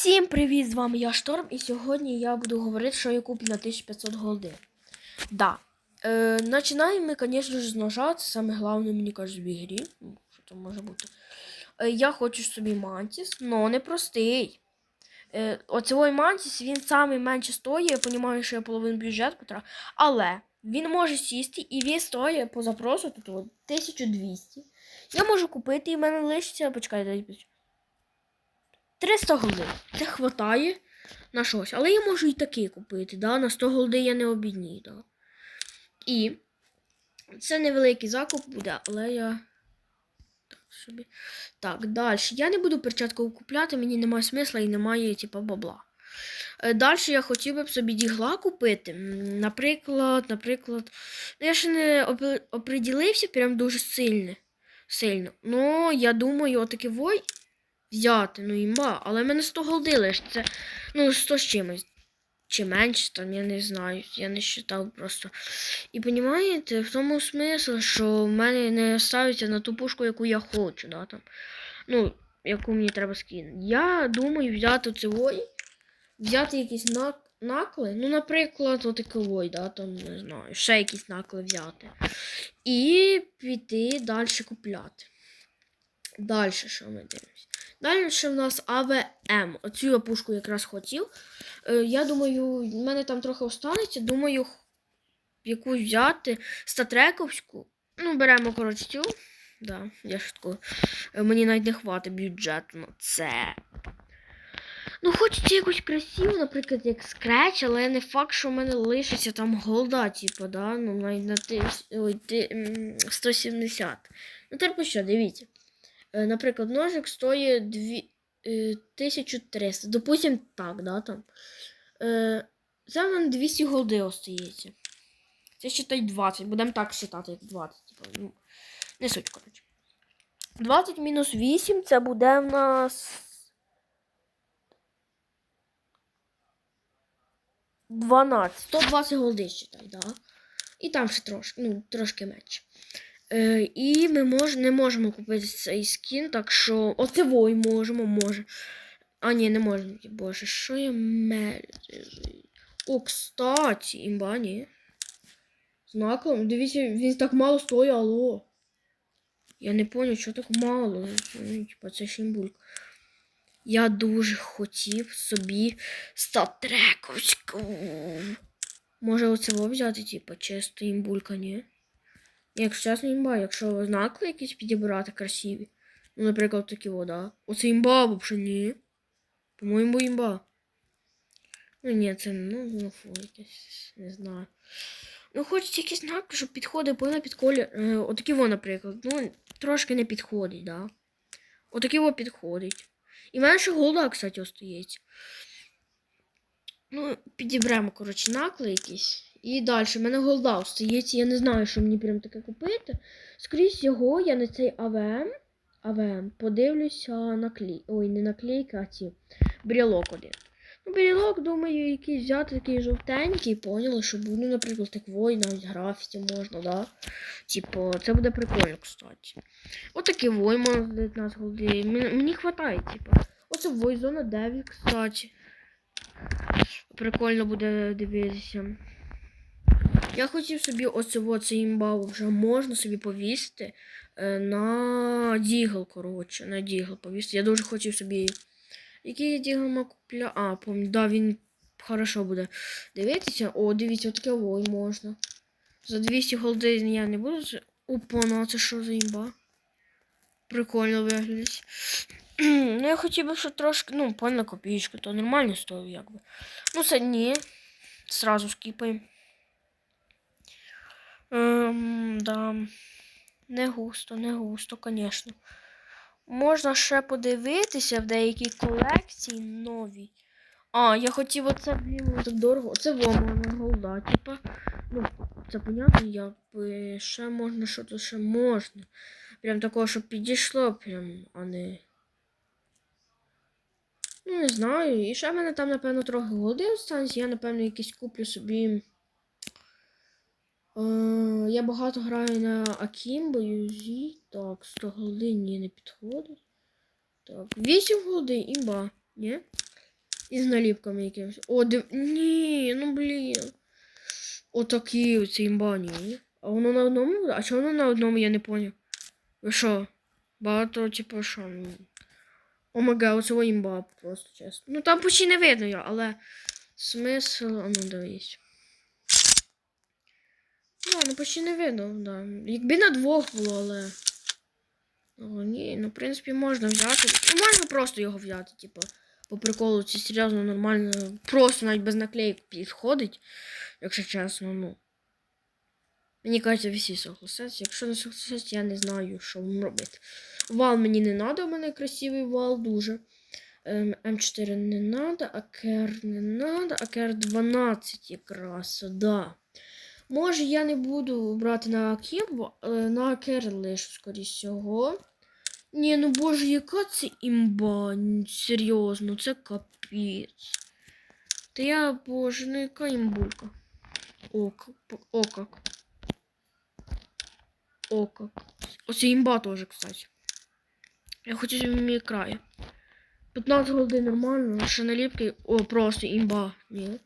Всім привіт! З вами я Шторм, і сьогодні я буду говорити, що я куплю на 1500 голди. Да. Е, починаємо ми, звісно ж, з ножа. Це саме головне, мені кажуть, в ігрі. Ну, Що там може бути? Е, я хочу собі мантіс, але не простий. Е, оцей мантіс, він самий менше стоїть. Я розумію, що я половину бюджет потратив. Але він може сісти і він стоїть по запросу тут от, 1200. Я можу купити, і в мене лишиться. Почекайте, дайте. 300 голди. Це хватає на щось. Але я можу і такий купити. Да? На 100 голди я не обідній. Да? І це невеликий закуп буде, але я. Так, собі. Так, далі. Я не буду перчатку купляти, мені немає смисла і немає, типу, бабла. Далі я хотів би собі дігла купити. Наприклад, наприклад, ну, я ще не опри- оприділився прям дуже сильно. сильно. Ну, я думаю, отакий вой взяти, ну імба, але мене 100 голди лише. Це, ну, 100 з чимось. Чи менше, там, я не знаю, я не считав просто. І розумієте, в тому смисл, що в мене не ставиться на ту пушку, яку я хочу, да, там. Ну, яку мені треба скинути. Я думаю взяти цивой, взяти якісь нак... накли, ну, наприклад, отаковий, да, там, не знаю, ще якісь накли взяти. І піти далі купляти. Далі що ми дивимося? Далі ще в нас АВМ. Оцю я пушку якраз хотів. Е, я думаю, в мене там трохи останеться. Думаю, якусь взяти статрековську. Ну, беремо, коротше, цю. Да, я шутку. Е, Мені навіть не хватить бюджету на це. Ну, хочеться якусь красиву, наприклад, як скреч, але не факт, що в мене лишиться там голда, типу, да? Ну, навіть на тис... Ой, ти... 170. Ну, тепер що, дивіться. Е, Наприклад, ножик стоїть е, 1300. Допустим, так, да, там. Е, Це мене 200 голди остається. Це считай 20. Будемо так считати, як 20. Типу, ну, не суть, коротше. 20 мінус 8 це буде в нас. 12. 120 голди считай, да. І там ще трошки, ну, трошки менше. Е, і ми мож, не можемо купити цей скін, так що. Оце вой можемо, може. А, ні, не можемо. Боже, що я мелю? О, кстати, імба, ні. З наклом. Дивіться, він так мало стоїть, алло. Я не поняв, що так мало. Ну, Типа, це шимбульк. Я дуже хотів собі статрековську. Може оцього взяти, типа, чисто імбулька, ні? Якщо чесно, імба, якщо знаки якісь підібрати красиві. Ну, наприклад, такі вода. Оце імба, взагалі ні. По-моєму, імба. Ну ні, це ну, ну фу, якесь, не знаю. Ну, хочеться якісь знаки, щоб підходить повинно під колір. Е, отакі во, наприклад. Ну, трошки не підходить, да. Отакі во підходить. І ще голда, кстати, остається. Ну, підіберемо, коротше, накли якісь. І далі, в мене голда остається. Я не знаю, що мені прям таке купити. Скрізь його я на цей АВМ. АВМ подивлюся наклей. Ой, не наклейки, а ці. Брілок один. Ну, брілок, думаю, якийсь взяти такий жовтенький, поняли, що буде, наприклад, так вой, навіть графіті можна, да? Типу, це буде прикольно, кстати. Отакий вой можна за 19 голди. Мені, хватає, типу. Оце вой зона 9, кстати. Прикольно буде дивитися. Я хотів собі оце це імбау вже можна собі повісити е, на дігл, коротше, на дігл повісити. Я дуже хотів собі. Який я дігл купля? А, помню, да, він хорошо буде дивитися. О, дивіться, отаке ой можна. За 200 голди я не буду. з- Опа, ну це що за імба? Прикольно виглядить. ну, я хотів би, що трошки, ну, певна копійку, то нормально стоїть, якби. Ну, це ні. Сразу скіпаємо. Ем, да. Не густо, не густо, звісно. Можна ще подивитися в деякі колекції нові. А, я хотів оце, блін, так дорого. Це вома голда, типа. Ну, це понятно, як ще можна, що то ще можна. Прям такого, щоб підійшло, прям, а не. Ну, не знаю. І ще в мене там, напевно, трохи голди останеться. Я, напевно, якісь куплю собі. Е, я багато граю на Акімбо, Юзі. Так, 100 голди ні, не підходить. Так, 8 голди, імба. Ні? І з наліпками якимось. О, див... Ні, ну блін. Отакі оці імбані. ні? А воно на одному? А чого воно на одному, я не поняв. Ви що? Багато, типу, що? ну, Омега, оцього імба просто чесно. Ну там почти не видно але смисл, а ну дивись. Ну, ну почти не видно, да. Якби на двох було, але. О, ні, ну в принципі можна взяти. Ну, можна просто його взяти, типу. По приколу, це серйозно нормально. Просто навіть без наклеїк підходить, якщо чесно, ну. Мені кажеться, всі согласяться. Якщо не согласяться, я не знаю, що вам робити. Вал мені не треба, у мене красивий вал дуже. Ем, М4 не треба, АКР не треба, АКР 12 якраз, да. Може, я не буду брати на е, на АКР лише, скоріше всього. Ні, ну боже, яка це імба? Серйозно, це капець. Та я, боже, ну яка імбулька. О. О, как. О, как. Оце імба теж, кстати. Я хочу мій край. 15 голди нормально, ще наліпки. О, просто імба. Ні.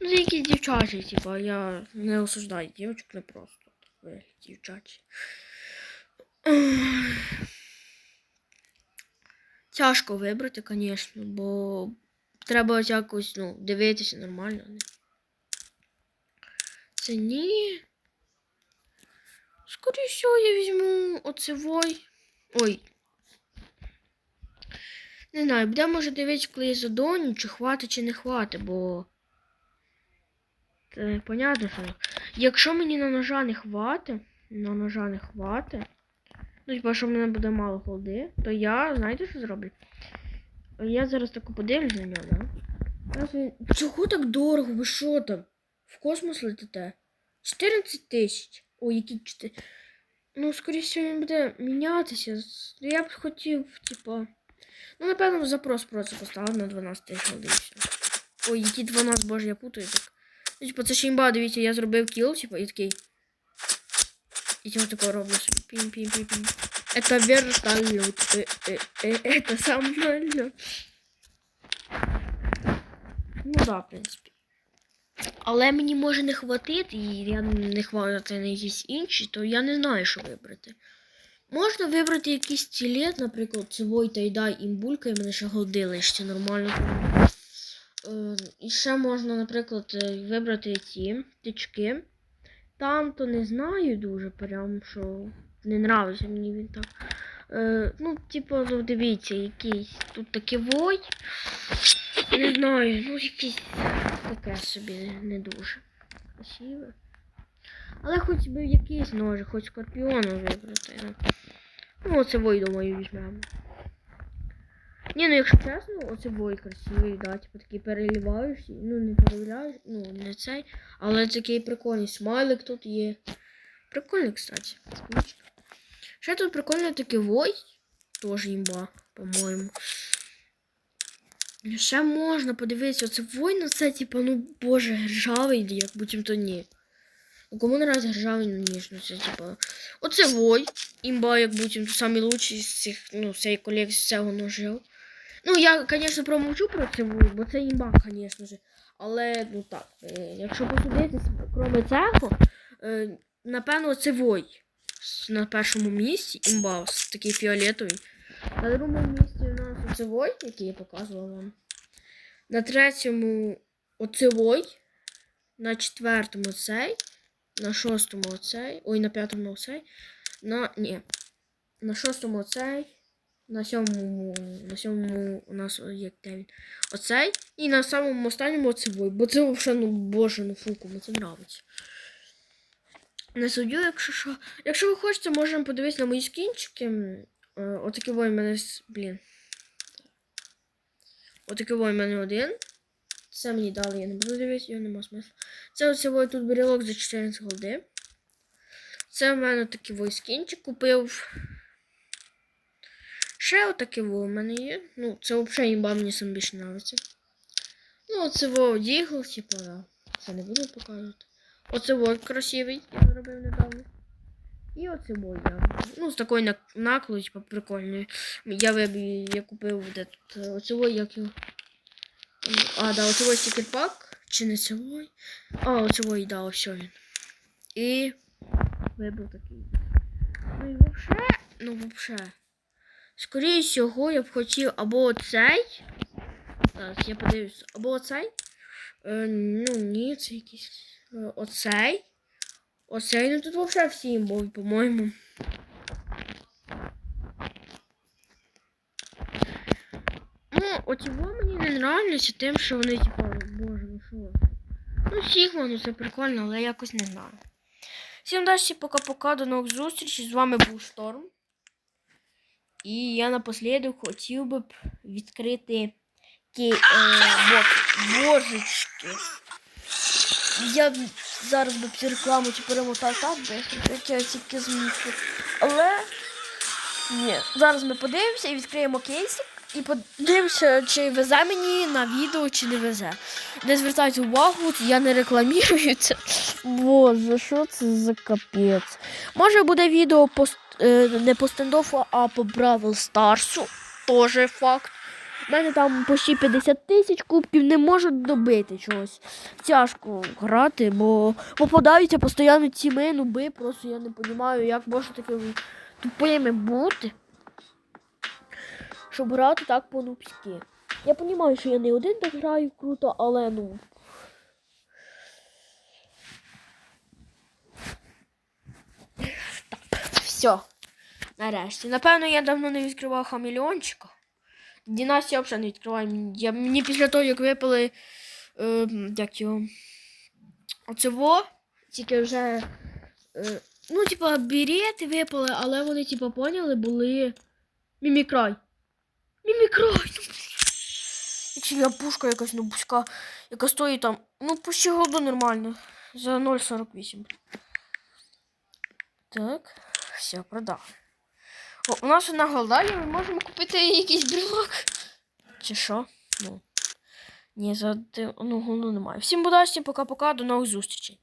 Ну, якісь дівчачі, типа, я не осуждаю дівчат, не просто. Ви дівчачі. Тяжко вибрати, звісно, бо треба якось, ну, дивитися нормально. Це ні. Скоріше я візьму оцевой. Ой. Не знаю, буде може дивитися, коли я задоню, чи хватить, чи не хватить, бо. Це понятно, що. Якщо мені на ножа не хватить, на ножа не хватить, ну, типа, що в мене буде мало голди, то я, знаєте, що зроблю? Я зараз таку подивлюсь на нього, да? Чого так дорого? Ви що там? В космос летите? 14 тисяч. Ой, які 4. Ну, скоріше він буде мінятися. Я б хотів, типа. Ну, напевно, запрос просто поставив на 12 тисяч. Ой, які 12, боже, я путаю так. Ну, типа, це ж імба, дивіться, я зробив кіл, типа, і такий. І цього такого роблю собі. пім пім пім пім Это вертолет. Э, э, э, Это самолет. Ну да, в принципі. Але мені може не хватити, і я не хватити на якісь інші, то я не знаю, що вибрати. Можна вибрати якийсь цілет, наприклад, цивой та й дай імбулька, і мене ще голди лишиться нормально. Е, і ще можна, наприклад, е, вибрати ці тички. Там то не знаю дуже, прям що не нравиться мені він так. Е, ну, типу, ну, дивіться, якийсь тут такий вой. Не знаю, ну якийсь таке собі не дуже красиве. Але хоч би якийсь ножик, хоч скорпіона вибрати. Ну, ну оце вой, думаю, візьмемо. Ні, ну якщо чесно, оце вой красивий, да, типу такий переливаючий. Ну, не переливаючий, ну, не цей. Але такий прикольний смайлик тут є. Прикольний, кстати. Ще тут прикольний такий вой. Тоже імба, по-моєму. Ще можна подивитися, оце вой на це, типу, ну боже, ржавий, як будь то ні. Ну, Кому не раз ржавий ніж, ну це типу. Оце вой. Імба, як будь то самий лучший з цих, ну, з цієї колекції цього ножів. Ну, я, звісно, промовчу про це бо це імба, звісно ж. Але, ну так, е, якщо посудити, крім цього, е, напевно, це вой. На першому місці імба, такий фіолетовий. На другому місці у нас оцевой, який я показувала вам. На третьому оцевой. На четвертому цей. На шостому оцей. Ой, на п'ятому оцей. На. Ні. На шостому оцей. На сьомому. На сьомому у нас є де. Оцей. І на самому останньому оцевой. Бо це взагалі, ну боже, ну фу, кому це нравиться. Не суддю, якщо що. Якщо ви хочете, можемо подивитися на мої скінчики. Е, Отакий вой мене. Блін. Отакий вой мене один. Це мені дали, я не буду дивитися, його нема смислу. Це оце вой тут брелок за 14 голди. Це в мене такий вой скінчик купив. Ще отакий вой в мене є. Ну, це взагалі імба мені сам більше подобається. Ну, оце вой дігл, типу, да. Це не буду показувати. Оце вой красивий, я зробив недавно. І оце бой я. Ну, з такою нак- наклою, типу, прикольною. Я виб... я купив де тут. Оце бой, як його. А, да, оцевой стікерпак. Чи не цевой? А, оцевой, да, ось він. І вибив такий. Ну і вообще, ну вообще. Скоріше всього, я б хотів або оцей. Зараз я подивлюсь, або оцей. Е, ну, ні, це якийсь. е, Оцей. Оцей, ну тут вообще всі імбові, по-моєму. Ну, оці во мені не нравляться тим, що вони, типу, боже, ну що. Ну, Сігма, ну це прикольно, але якось не знаю. Всім далі пока-пока, до нових зустрічей. З вами був Шторм. І я напослідок хотів би відкрити ті е. Божечки. Я зараз би цю рекламу чи перемотав бо я тільки зміг. Але ні, зараз ми подивимося і відкриємо кейсик. І подивимося, чи везе мені на відео, чи не везе. Не звертайте увагу, я не рекламірую це. Боже, що це за капець? Може буде відео по, не по стендофу, а по Бравл Старсу. Тоже факт. У мене там почти 50 тисяч кубків не можуть добити чогось. Тяжко грати, бо попадаються постійно ці нуби, просто я не розумію, як можна такими тупими бути. Щоб грати так по-нубськи. Я розумію, що я не один так граю круто, але ну. Так, все. Нарешті. Напевно, я давно не відкривав хамільйончика. Дінастія взагалі не відкриваю. Я, мені після того, як випали. Е, як його. Оце. Тільки вже. Е, ну, типа, бірети випали, але вони, типа, поняли, були. Мімікрай. Мімікрай. Якщо я пушка якась ну, яка стоїть там. Ну, почти голду нормально. За 0,48. Так, все, продав. О, у нас одна голда, і ми можемо купити якийсь брелок. Чи що? Ну. Ні, за одну голду немає. Всім удачі, пока-пока, до нових зустрічей.